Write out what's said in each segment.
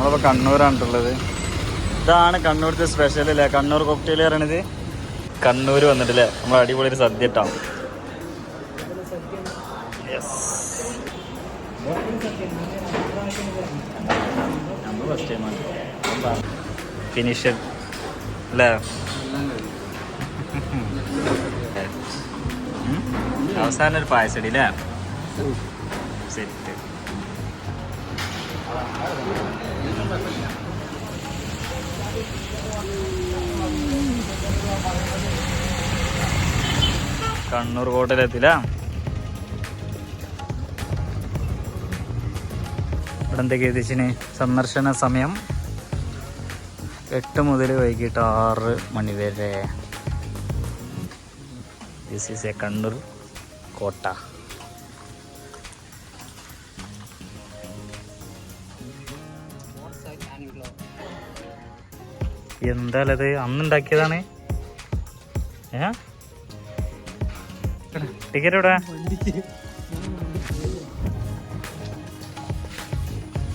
നമ്മളിപ്പോൾ കണ്ണൂരാണിട്ടുള്ളത്. ഇതാണ് കണ്ണൂരത്തെ സ്പെഷ്യൽ അല്ലേ കണ്ണൂർ കോക്ടെയിൽ പറയണത്? കണ്ണൂർ വന്നിട്ടില്ലേ? നമ്മൾ അടിപൊളി ഒരു സദ്യ ഇട്ടാണ് ഫിനിഷ് അല്ലേ? അവസാന ഒരു പായസടി അല്ലേ സെറ്റ് കണ്ണൂർ കോട്ടയിലെത്തില്ല. ഇവിടെ എന്തൊക്കെയാ എത്തിച്ചിന് സന്ദർശന സമയം എട്ട് മുതൽ വൈകിട്ട് ആറ് മണി വരെ. ദിസ് ഈസ് എ കണ്ണൂർ കോട്ട. എന്താലത് അന്ന് ഉണ്ടാക്കിയതാണ് ഏ? ടിക്കറ്റ് എവിടെ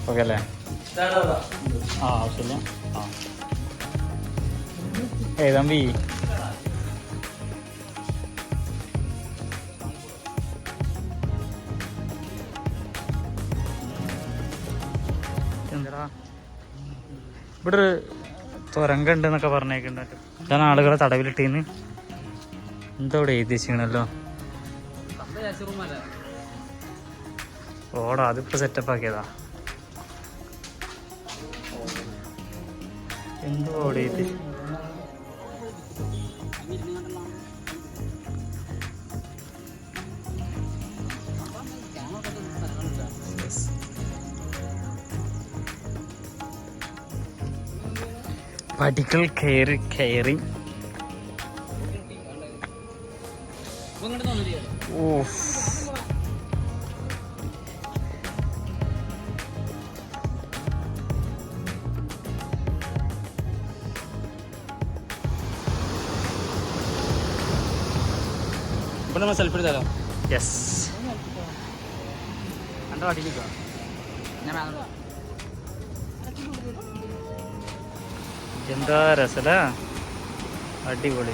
ഓക്കെ അല്ലേ ആ ആവശ്യമില്ല ആ. ഏ തമ്പി. എന്താ? ഇവിടെ ഒരു തുരങ്ക ഉണ്ട് എന്നൊക്കെ പറഞ്ഞേക്കുന്നുണ്ട്. ഇതാണ് ആളുകളെ തടവിലിട്ടീന്ന്. എന്തോടെ ഇവിടെ എഴുതി ഓടാ അതിപ്പോ സെറ്റപ്പ് ആക്കിയതാ. എന്തോ ഓടിയത് പടികൾ കയറി കയറി. ഇവിടെ നമ്മൾ സെൽഫി എടുത്താലോ? യെസ് എന്റെ വണ്ടിയിലേക്കോ ഞാൻ എന്താ രസല അടിപൊളി.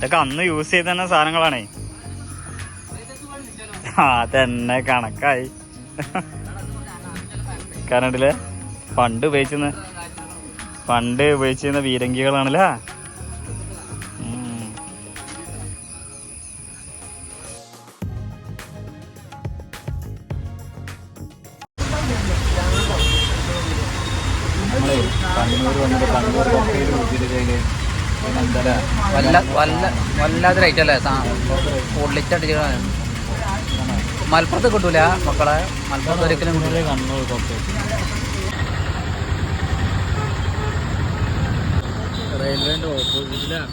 ഇതൊക്കെ അന്ന് യൂസ് ചെയ്ത സാധനങ്ങളാണേ. ആ തന്നെ കണക്കായി. കറണ്ടില്ലേ പണ്ട് ഉപയോഗിച്ചിരുന്ന പണ്ട് ഉപയോഗിച്ചിരുന്ന വീരങ്കികളാണല്ലേ. നമ്മളെ കണ്ണൂർ വന്നിട്ട് കണ്ണൂർ ഊട്ടിയിട്ട് എന്താ വല്ല വല്ല വല്ലാതെ റേറ്റ് അല്ലേ? പൊള്ളിച്ച് അടിച്ച മലപ്പുറത്ത് കിട്ടൂല മക്കളെ. മലപ്പുറത്ത് ഒരിക്കലും കിട്ടൂല. കണ്ണൂർ റെയിൽവേന്റെ ഓപ്പോസിറ്റിലാണ്